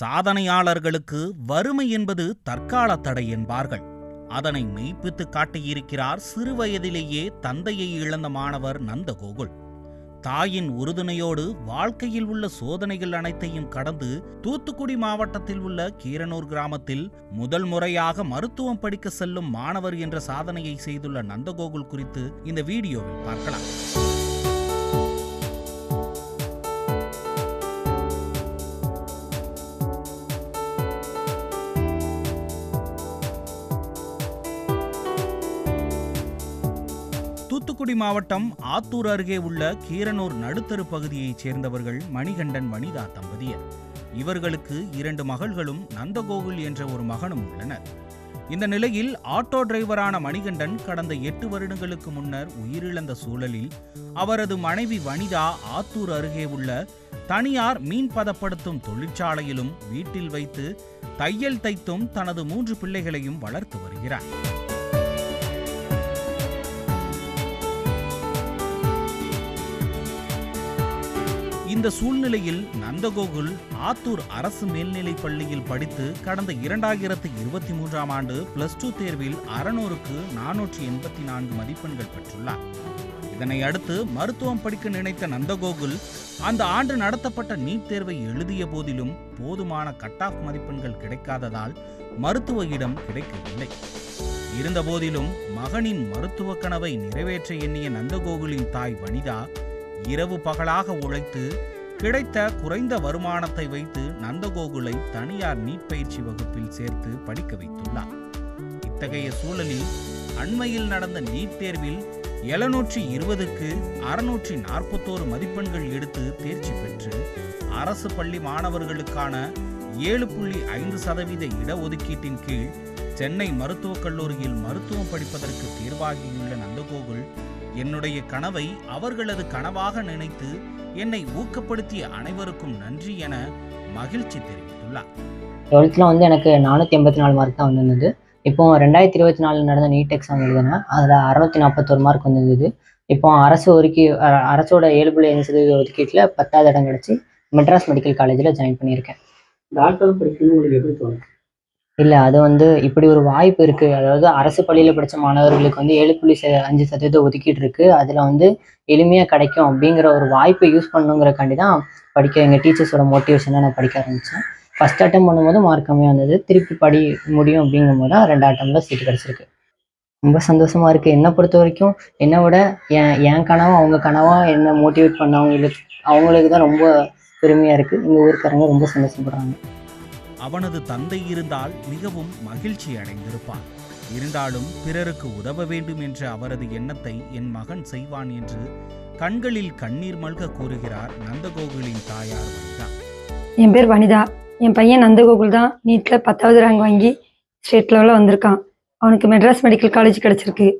சாதனையாளர்களுக்கு வறுமை என்பது தற்கால தடை என்பார்கள். அதனை மெய்ப்பித்து காட்டியிருக்கிறார் சிறுவயதிலேயே தந்தையை இழந்த மாணவர் நந்தகோகுல். தாயின் உறுதுணையோடு வாழ்க்கையில் உள்ள சோதனைகள் அனைத்தையும் கடந்து தூத்துக்குடி மாவட்டத்தில் உள்ள கீரனூர் கிராமத்தில் முதல் முறையாக மருத்துவம் படிக்க செல்லும் மாணவர் என்ற சாதனையை செய்துள்ள நந்தகோகுல் குறித்து இந்த வீடியோவில் பார்க்கலாம். தூத்துக்குடி மாவட்டம் ஆத்தூர் அருகே உள்ள கீரனூர் நடுத்தரு பகுதியைச் சேர்ந்தவர்கள் மணிகண்டன் வனிதா தம்பதியர். இவர்களுக்கு இரண்டு மகள்களும் நந்தகோகுல் என்ற ஒரு மகனும் உள்ளனர். இந்த நிலையில் ஆட்டோ டிரைவரான மணிகண்டன் கடந்த எட்டு வருடங்களுக்கு முன்னர் உயிரிழந்த சூழலில் அவரது மனைவி வனிதா ஆத்தூர் அருகே உள்ள தனியார் மீன் பதப்படுத்தும் தொழிற்சாலையிலும் வீட்டில் வைத்து தையல் தைத்தும் தனது மூன்று பிள்ளைகளையும் வளர்த்து வருகிறார். இந்த சூழ்நிலையில் நந்தகோகுல் ஆத்தூர் அரசு மேல்நிலைப் பள்ளியில் படித்து கடந்த இரண்டாயிரத்து இருபத்தி மூன்றாம் ஆண்டு பிளஸ் டூ தேர்வில் அறநூறுக்கு நானூற்றி எண்பத்தி நான்கு மதிப்பெண்கள் பெற்றுள்ளார். இதனை அடுத்து மருத்துவம் படிக்க நினைத்த நந்தகோகுல் அந்த ஆண்டு நடத்தப்பட்ட நீட் தேர்வை எழுதிய போதிலும் போதுமான கட் ஆஃப் மதிப்பெண்கள் கிடைக்காததால் மருத்துவ இடம் கிடைக்கவில்லை. இருந்தபோதிலும் மகனின் மருத்துவ கனவை நிறைவேற்ற எண்ணிய நந்தகோகுலின் தாய் வனிதா இரவு பகலாக உழைத்து கிடைத்த குறைந்த வருமானத்தை வைத்து நந்தகோகுலை தனியார் நீட் பயிற்சி வகுப்பில் சேர்த்து படிக்க வைத்துள்ளார். இத்தகைய சூழலில் அண்மையில் நடந்த நீட் தேர்வில் எழுநூற்றி இருபதுக்கு அறுநூற்றி நாற்பத்தோரு மதிப்பெண்கள் எடுத்து தேர்ச்சி பெற்று அரசு பள்ளி மாணவர்களுக்கான ஏழு புள்ளி ஐந்து சதவீத இடஒதுக்கீட்டின் கீழ் சென்னை மருத்துவக் கல்லூரியில் மருத்துவம் படிப்பதற்கு தேர்வாகியுள்ள நந்தகோகுல் என்னுடைய கனவை அவர்களது கனவாக நினைத்து என்னை ஊக்கப்படுத்திய அனைவருக்கும் நன்றி என மகிழ்ச்சி தெரிவித்துள்ளார். டுவெல்த்தில் வந்து எனக்கு நானூற்றி எண்பத்தி நாலு மார்க் தான் வந்திருந்தது. இப்போ ரெண்டாயிரத்தி இருபத்தி நாலில் நடந்த நீட் எக்ஸாம் எழுதினேன். அதில் அறநூற்றி நாற்பத்தோரு மார்க் வந்திருந்தது. இப்போ அரசு ஒதுக்கி அரசோட ஏழு புள்ளி ஐந்து சதவீத ஒதுக்கீட்டில் பத்தாவது இடம் கிடச்சி மெட்ராஸ் மெடிக்கல் காலேஜில் ஜாயின் பண்ணியிருக்கேன். டாக்டர் படிக்கணும்னு உங்களுக்கு எப்படி தோணும் இல்லை அது வந்து இப்படி ஒரு வாய்ப்பு இருக்குது அதாவது அரசு பள்ளியில் படித்த மாணவர்களுக்கு வந்து ஏழு புள்ளி அஞ்சு சதவீதம் ஒதுக்கீடு இருக்குது அதில் வந்து எளிமையாக கிடைக்கும் அப்படிங்கிற ஒரு வாய்ப்பை யூஸ் பண்ணுங்கிறக்காண்டி தான் படிக்க எங்கள் டீச்சர்ஸோட மோட்டிவேஷனாக நான் படிக்க ஆரம்பித்தேன் ஃபஸ்ட் அட்டம் பண்ணும்போது மார்க் கம்மியாக இருந்தது. திருப்பி படி முடியும் அப்படிங்கும்போது தான் ரெண்டு அட்டமில் சீட்டு கிடச்சிருக்கு. ரொம்ப சந்தோஷமாக இருக்குது என்னை பொறுத்த வரைக்கும் என்னை விட என் என் கனவா அவங்க கனவாக என்னை மோட்டிவேட் பண்ணவங்களுக்கு அவங்களுக்கு தான் ரொம்ப பெருமையாக இருக்குது எங்கள் ஊருக்காரங்க ரொம்ப சந்தோஷப்படுறாங்க. அவனது தந்தை இருந்தால் மிகவும் மகிழ்ச்சி அடைந்திருப்பான் இருந்தாலும் பிறருக்கு உதவ வேண்டும் என்ற அவரது எண்ணத்தை என் மகன் செய்வான் என்று கண்களில் கண்ணீர் மல்க கூறுகிறார் நந்தகோகுலின் தாயார் வனிதா. என் பேர் வனிதா. என் பையன் நந்தகோகுல் தான். நீட்டில் பத்தாவது ரேங்க் வாங்கி ஸ்டேட் லெவலில் வந்திருக்கான். அவனுக்கு மெட்ராஸ் மெடிக்கல் காலேஜ் கிடச்சிருக்கு.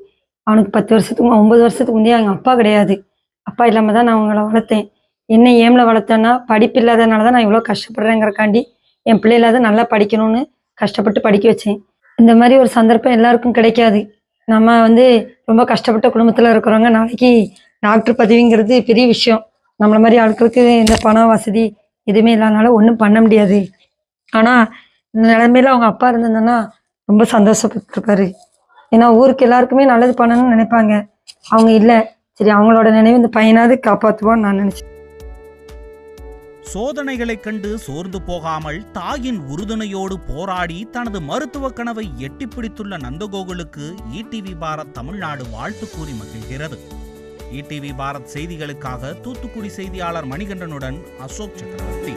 அவனுக்கு பத்து வருஷத்துக்கு மு- ஒன்பது வருஷத்துக்கு முந்தைய அவங்க அப்பா கிடையாது. அப்பா இல்லாமல் தான் நான் அவங்கள வளர்த்தேன். என்ன ஏமில் வளர்த்தேன்னா படிப்பு இல்லாதனால தான் நான் இவ்வளோ கஷ்டப்படுறேங்கிறக்காண்டி என் பிள்ளைகளாவது நல்லா படிக்கணும்னு கஷ்டப்பட்டு படிக்க வச்சேன். இந்த மாதிரி ஒரு சந்தர்ப்பம் எல்லாருக்கும் கிடைக்காது. நம்ம வந்து ரொம்ப கஷ்டப்பட்ட குடும்பத்தில் இருக்கிறவங்க நாளைக்கு டாக்டர் பதவிங்கிறது பெரிய விஷயம். நம்மளை மாதிரி ஆட்களுக்கு இந்த பணம் வசதி எதுவுமே இல்லாதனால ஒன்றும் பண்ண முடியாது. ஆனால் இந்த நிலைமையில அவங்க அப்பா இருந்திருந்தோன்னா ரொம்ப சந்தோஷப்பட்டிருப்பாரு. ஏன்னா ஊருக்கு எல்லாருக்குமே நல்லது பண்ணணும்னு நினைப்பாங்க. அவங்க இல்லை. சரி அவங்களோட நினைவு இந்த பையனாவது காப்பாற்றுவான்னு நான் நினச்சேன். சோதனைகளைக் கண்டு சோர்ந்து போகாமல் தாயின் உறுதுணையோடு போராடி தனது மருத்துவ கனவை எட்டிப்பிடித்துள்ள நந்தகோகுலுக்கு ஈடிவி பாரத் தமிழ்நாடு வாழ்த்து கூறி மகிழ்கிறது. ஈடிவி பாரத் செய்திகளுக்காக தூத்துக்குடி செய்தியாளர் மணிகண்டனுடன் அசோக் சக்கரவர்த்தி.